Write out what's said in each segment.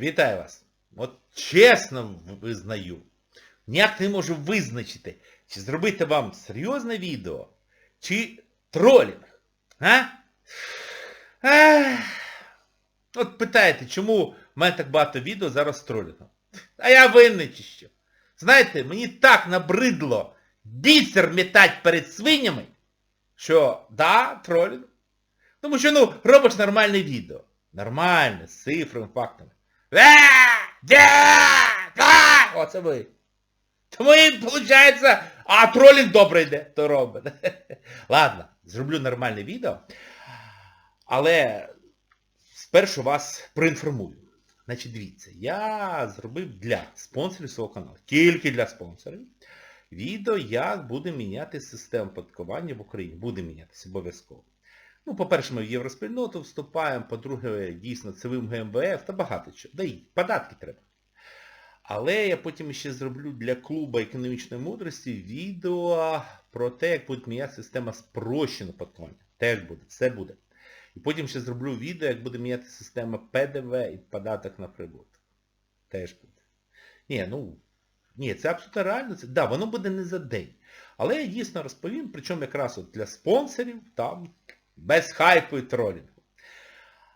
Вітаю вас. От чесно визнаю. Ніяк не можу визначити, чи зробити вам серйозне відео, чи тролінг. А? Ех. От питаєте, чому в мене так багато відео зараз тролінгом? А я винний чи що? Знаєте, мені так набридло бісер мітать перед свинями, що да, тролінг. Тому що, ну, робиш нормальне відео. Нормальне, з цифрами, фактами. Е, Оце ви. Тому і виходить, а тролінг добре йде, то робить. Ладно, зроблю нормальне відео. Але спершу вас проінформую. Значить, дивіться, я зробив для спонсорів свого каналу, тільки для спонсорів, відео, як буде міняти систему податкування в Україні. Буде мінятися обов'язково. Ну, по-перше, ми в євроспільноту вступаємо, по-друге, дійсно, цивим ГМВФ та багато чого. Да й податки треба. Але я потім ще зроблю для клубу економічної мудрості відео про те, як буде міняти система спрощеного податкування. Теж буде, все буде. І потім ще зроблю відео, як буде міняти система ПДВ і податок на прибуток. Теж буде. Ні, ну, ні, це абсолютно реально. Це, да, воно буде не за день. Але я дійсно розповім, причому якраз от для спонсорів, там, без хайпу і тролінгу.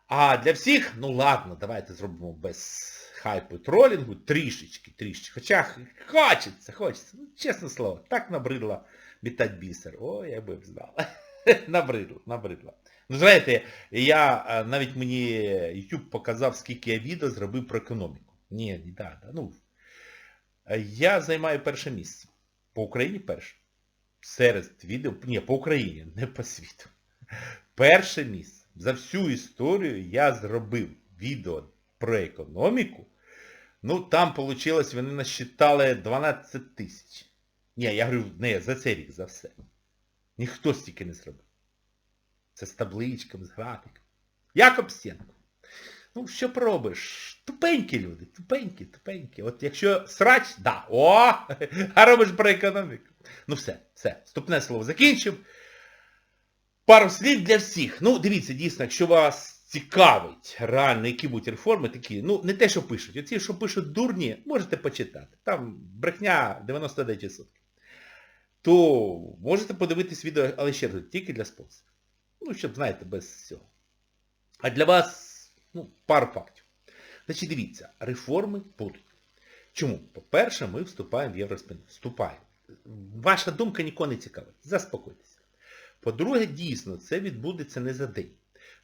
А для всіх, ну ладно, давайте зробимо без хайпу і тролінгу, трішечки, трішечки. Хоча хочеться, хочеться. Ну, чесне слово, так набридло бітать бісер. О, я би знав. набридло, набридло. Ну, знаєте, я е, навіть мені YouTube показав, скільки я відео зробив про економіку. Ні, не да, да, ну. Я займаю перше місце. По Україні перше. Серед відео, ні, по Україні, не по світу. Перше місце. За всю історію я зробив відео про економіку. Ну, там вийшло, вони насчитали 12 тисяч. Ні, я говорю, не, за цей рік, за все. Ніхто стільки не зробив. Це з табличками, з графіком. Якоб Сенко. Ну, що пробиш? Тупенькі люди, тупенькі, тупенькі. От якщо срач, да, о, а робиш про економіку. Ну все, все. Вступне слово закінчив. Пару слів для всіх. Ну, дивіться, дійсно, якщо вас цікавить реально, які будуть реформи, такі, ну, не те, що пишуть. Оці, що пишуть дурні, можете почитати. Там брехня 99%. То можете подивитись відео, але ще раз, тільки для спонсорів. Ну, щоб, знаєте, без цього. А для вас, ну, пару фактів. Значить, дивіться, реформи будуть. Чому? По-перше, ми вступаємо в Євроспільну. Вступаємо. Ваша думка нікого не цікавить. Заспокойтеся. По-друге, дійсно, це відбудеться не за день.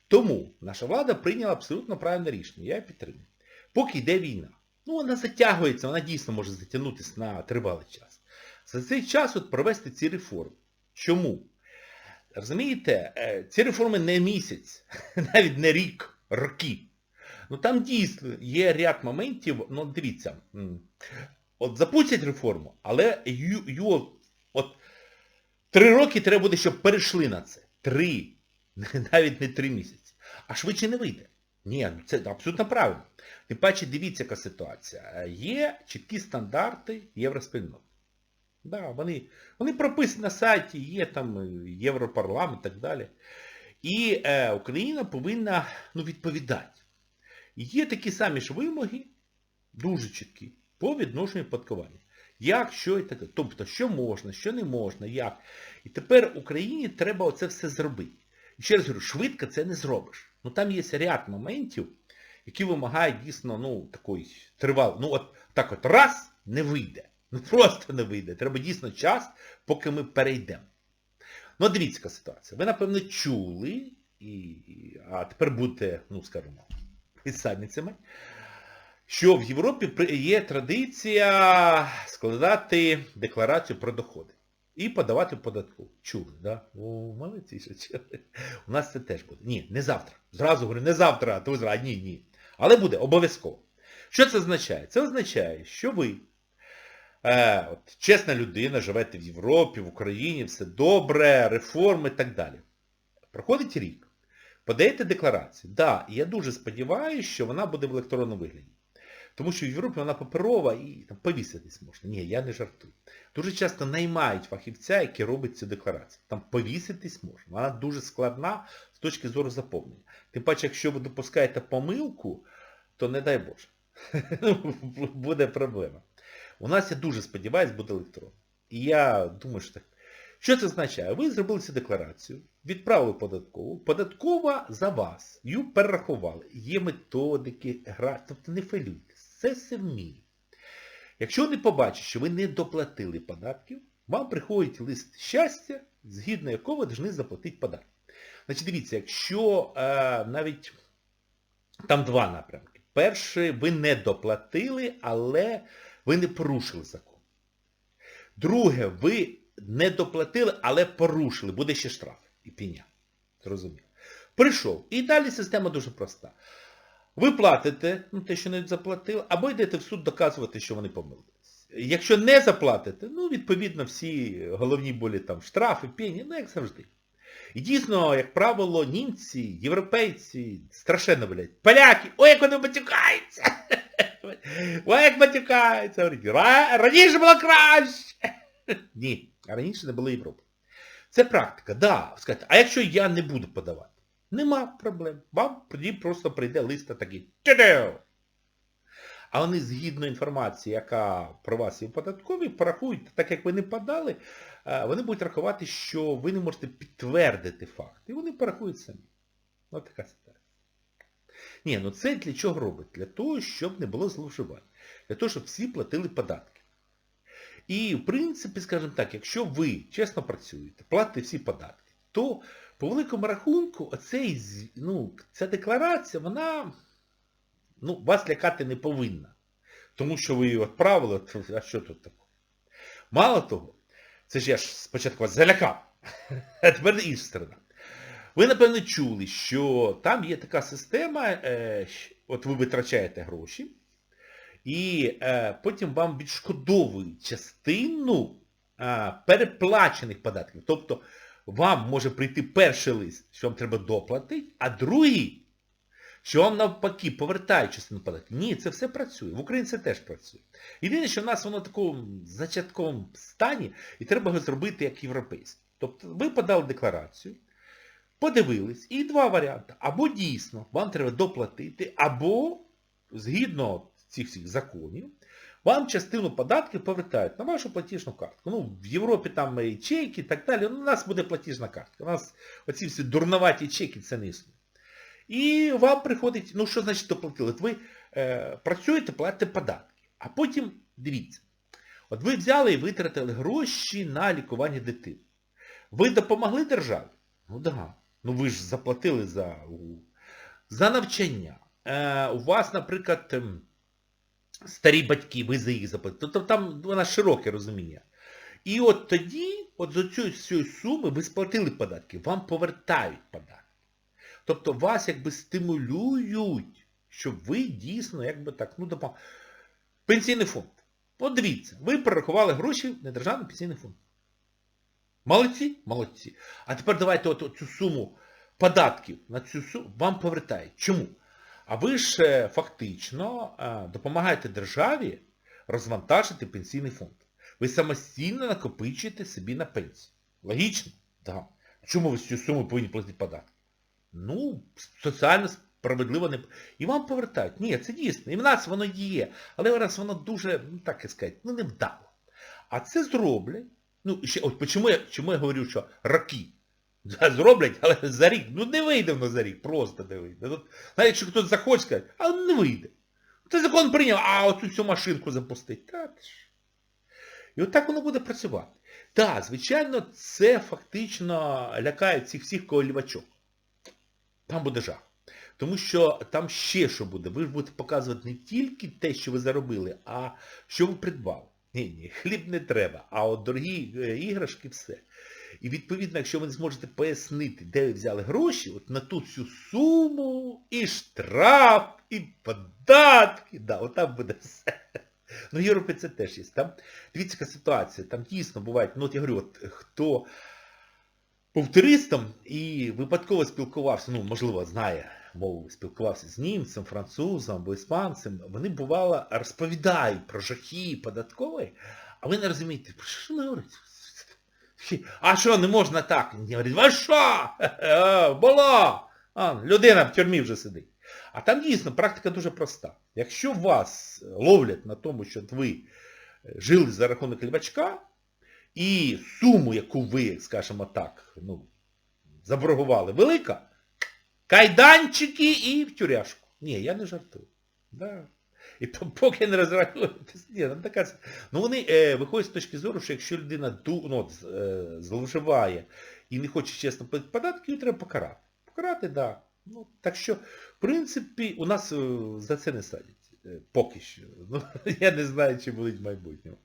Тому наша влада прийняла абсолютно правильне рішення. Я підтримую. Поки йде війна. Ну, вона затягується, вона дійсно може затягнутися на тривалий час. За цей час от провести ці реформи. Чому? Розумієте, е, ці реформи не місяць, навіть не рік, роки. Ну там дійсно є ряд моментів, ну дивіться, от запустять реформу, але от три роки треба буде, щоб перейшли на це. Три. Навіть не три місяці. А швидше не вийде. Ні, це абсолютно правильно. Тим паче, дивіться, яка ситуація. Є чіткі стандарти євроспільноти. Да, вони, вони прописані на сайті, є там Європарламент і так далі. І е, Україна повинна ну, відповідати. Є такі самі ж вимоги, дуже чіткі, по відношенню податкування. Як, що і таке. Тобто, що можна, що не можна, як. І тепер Україні треба оце все зробити. І ще раз говорю, швидко це не зробиш. Ну там є ряд моментів, які вимагають дійсно, ну, такої тривали. Ну от так от раз не вийде. Ну просто не вийде. Треба дійсно час, поки ми перейдемо. Ну, дивіться, ситуація. Ви, напевно, чули, і, а тепер будете, ну, скажімо, підсадницями, що в Європі є традиція складати декларацію про доходи. І подавати податку. Чули, да? О, молодці, що чули. У нас це теж буде. Ні, не завтра. Зразу говорю, не завтра, а то зразу, ні, ні. Але буде, обов'язково. Що це означає? Це означає, що ви е, от, чесна людина, живете в Європі, в Україні, все добре, реформи і так далі. Проходить рік. Подаєте декларацію. Так, да, я дуже сподіваюся, що вона буде в електронному вигляді. Тому що в Європі вона паперова і там повіситись можна. Ні, я не жартую. Дуже часто наймають фахівця, який робить цю декларацію. Там повіситись можна. Вона дуже складна з точки зору заповнення. Тим паче, якщо ви допускаєте помилку, то не дай Боже. ну, буде проблема. У нас, я дуже сподіваюся, буде електрон. І я думаю, що так. Що це означає? Ви зробили цю декларацію, відправили податкову, податкова за вас, її перерахували. Є методики, гра, тобто не фейлюйте. Це все вміє. Якщо вони побачать, що ви не доплатили податків, вам приходить лист щастя, згідно якого ви повинні заплатити податки. Значить, дивіться, якщо е, навіть там два напрямки. Перший, ви не доплатили, але ви не порушили закон. Друге, ви не доплатили, але порушили. Буде ще штраф і пеня. Зрозуміло. Прийшов. І далі система дуже проста. Ви платите, ну те, що не заплатили, або йдете в суд доказувати, що вони помилились. Якщо не заплатите, ну, відповідно, всі головні болі там штрафи, пені, ну як завжди. І дійсно, як правило, німці, європейці страшенно блядь. Поляки, ой, як вони матюкаються! Ой, як матюкаються! Раніше було краще! Ні, раніше не було Європи. Це практика, да. А якщо я не буду подавати? Нема проблем. Вам тоді просто прийде листа такий. А вони згідно інформації, яка про вас є в податковій, порахують, так як ви не подали, е, вони будуть рахувати, що ви не можете підтвердити факт. І вони порахують самі. Ось така ситуація. Ні, ну це для чого робить? Для того, щоб не було зловживань. Для того, щоб всі платили податки. І, в принципі, скажімо так, якщо ви чесно працюєте, платите всі податки, то по великому рахунку оцей, ну, ця декларація, вона ну, вас лякати не повинна. Тому що ви її відправили, а що тут такого? Мало того, це ж я ж спочатку вас залякав, а тепер інша сторона. Ви, напевно, чули, що там є така система, е, от ви витрачаєте гроші, і е, потім вам відшкодовують частину переплачених податків. Тобто вам може прийти перший лист, що вам треба доплатити, а другий, що вам навпаки повертають частину податків. Ні, це все працює. В Україні це теж працює. Єдине, що в нас воно в такому зачатковому стані, і треба його зробити як європейський. Тобто ви подали декларацію, подивились, і два варіанти. Або дійсно вам треба доплатити, або, згідно цих всіх законів, вам частину податків повертають на вашу платіжну картку. Ну, в Європі там і чеки і так далі. Ну, у нас буде платіжна картка. У нас оці всі дурноваті чеки, це не існує. І вам приходить, ну що значить доплатили? От ви е, працюєте, платите податки. А потім, дивіться, от ви взяли і витратили гроші на лікування дитини. Ви допомогли державі? Ну. Да. Ну ви ж заплатили за, за навчання. Е, у вас, наприклад, ем, старі батьки, ви за їх заплатили. Тобто там нас широке розуміння. І от тоді, от з цієї всієї суми ви сплатили податки, вам повертають податки. Тобто вас якби стимулюють, щоб ви дійсно, якби так, ну допомогли. Пенсійний фонд. От дивіться, ви перерахували гроші на державний пенсійний фонд. Молодці? Молодці. А тепер давайте от, цю суму податків на цю суму вам повертають. Чому? А ви ж фактично е, допомагаєте державі розвантажити пенсійний фонд. Ви самостійно накопичуєте собі на пенсію. Логічно? Так. Чому ви з цією сумою повинні платити податки? Ну, соціально справедливо не... І вам повертають. Ні, це дійсно. І в нас воно є. Але зараз воно дуже, ну так і сказати, ну невдало. А це зроблять. Ну, ще, от чому я, чому я говорю, що роки? Зроблять, але за рік. Ну не вийде воно за рік, просто не вийде. Тут, навіть якщо хтось захоче сказати, а не вийде. Ти закон прийняв, а оцю цю машинку запустить. Та. І от так воно буде працювати. Так, звичайно, це фактично лякає цих всіх колівачок. Там буде жах. Тому що там ще що буде. Ви ж будете показувати не тільки те, що ви заробили, а що ви придбали. Ні, ні, хліб не треба, а от дорогі е, іграшки все. І відповідно, якщо ви не зможете пояснити, де ви взяли гроші, от на ту всю суму, і штраф, і податки, да, от буде все. Ну, в Європі це теж є. Там, дивіться, яка ситуація, там дійсно буває, ну от я говорю, от хто був туристом і випадково спілкувався, ну, можливо, знає мову, спілкувався з німцем, французом або іспанцем, вони, бувало, розповідають про жахи податкової, а ви не розумієте, про що вони говорять? А що, не можна так? Вони говорять, а що? Е, Було! А, людина в тюрмі вже сидить. А там дійсно практика дуже проста. Якщо вас ловлять на тому, що ви жили за рахунок лівачка, і суму, яку ви, скажімо так, ну, заборгували, велика, кайданчики і в тюряшку. Ні, я не жартую. Да. І по- поки не розраховуєтесь, ні, ну, ну вони е, виходять з точки зору, що якщо людина ну, е, зловживає і не хоче чесно платити податки, її треба покарати. Покарати, так. Да. Ну, так що, в принципі, у нас е, за це не садять. Е, поки що. Ну, я не знаю, чи будуть в майбутньому.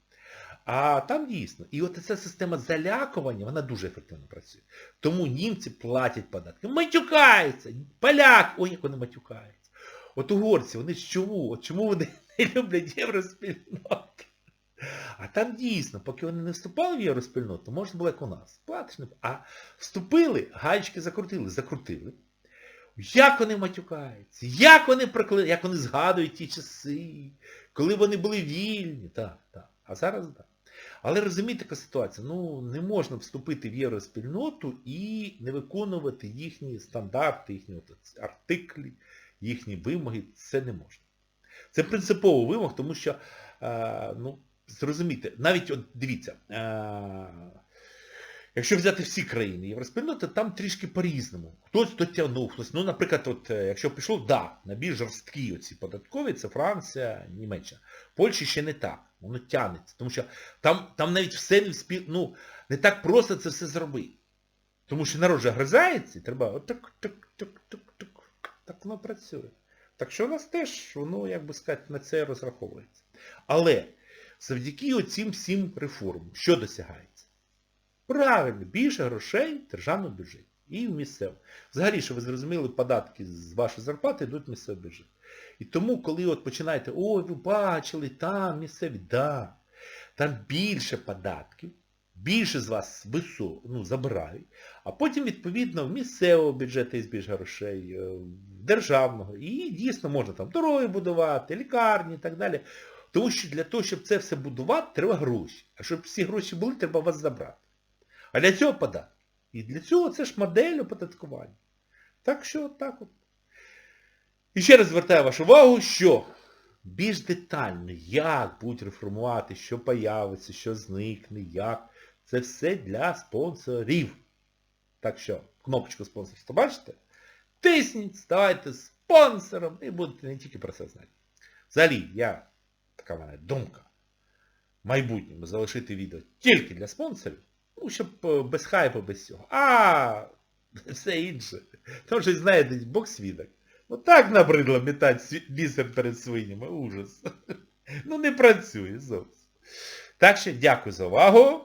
А там дійсно. І от ця система залякування, вона дуже ефективно працює. Тому німці платять податки. Матюкаються! Поляк! Ой, як вони матюкаються. От угорці, вони ж чому? От чому вони не люблять євроспільноти? А там дійсно, поки вони не вступали в євроспільноту, можна було як у нас. Платиш, не... А вступили, гаєчки закрутили, закрутили. Як вони матюкаються, як вони прокли... як вони згадують ті часи, коли вони були вільні. Так, так. А зараз так. Але розумієте, така ситуація, ну не можна вступити в євроспільноту і не виконувати їхні стандарти, їхні артиклі, їхні вимоги. Це не можна. Це принципово вимог, тому що, е, ну, зрозумійте, навіть от дивіться, е, якщо взяти всі країни євроспільноти, там трішки по-різному. Хтось дотягнув, хтось, ну, наприклад, от, е, якщо пішов, да, на більш жорсткі оці податкові, це Франція, Німеччина. Польщі ще не так, воно тягнеться, тому що там, там навіть все не вспів, ну, не так просто це все зробити. Тому що народ же гризається, треба отак, так, так, так, так, воно працює. Так що у нас теж, воно, як би сказати, на це розраховується. Але завдяки оцім всім реформам, що досягається? Правильно, більше грошей в державному бюджеті. І в місцевому. Взагалі, що ви зрозуміли, податки з вашої зарплати йдуть в місцевий бюджет. І тому, коли от починаєте, ой, ви бачили, там місцеві, да, там більше податків, більше з вас висо, ну, забирають, а потім, відповідно, в місцевого бюджету є більше грошей, е, державного. І дійсно можна там дороги будувати, лікарні і так далі. Тому що для того, щоб це все будувати, треба гроші. А щоб всі гроші були, треба вас забрати. А для цього податки. І для цього це ж модель оподаткування. Так що так от. І ще раз звертаю вашу увагу, що більш детально, як будуть реформувати, що появиться, що зникне, як. Це все для спонсорів. Так що, кнопочку спонсорства бачите? Тисніть, ставайте спонсором і будете не тільки про це знати. Взагалі, я, така в мене думка, в майбутньому залишити відео тільки для спонсорів, ну, щоб е, без хайпу, без цього. А все інше. Тому що, знаєте, Бог свідок. Ну так набридло метати бісер перед свинями. Ужас. Ну не працює зовсім. Так що дякую за увагу.